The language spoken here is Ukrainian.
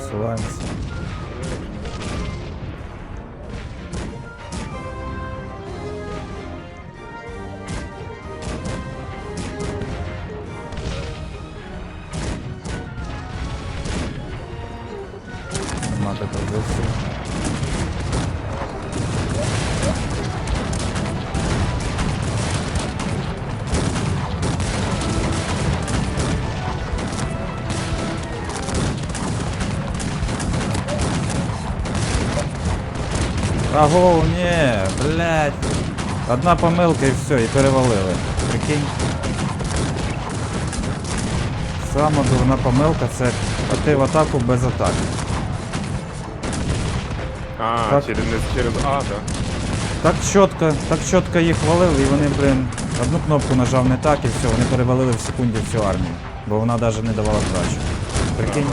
Пересуваємося. Мати позицію. Аго, ні, блядь. Одна помилка і все, і перевалили. Прикинь. Сама дурна помилка це ти в атаку без атаки. А, Так. через, не через А, да? Так чітко, так чітко їх валили, і вони, блин, одну кнопку нажав не так і все, вони перевалили в секунді всю армію. Бо вона навіть не давала здачу. Прикинь?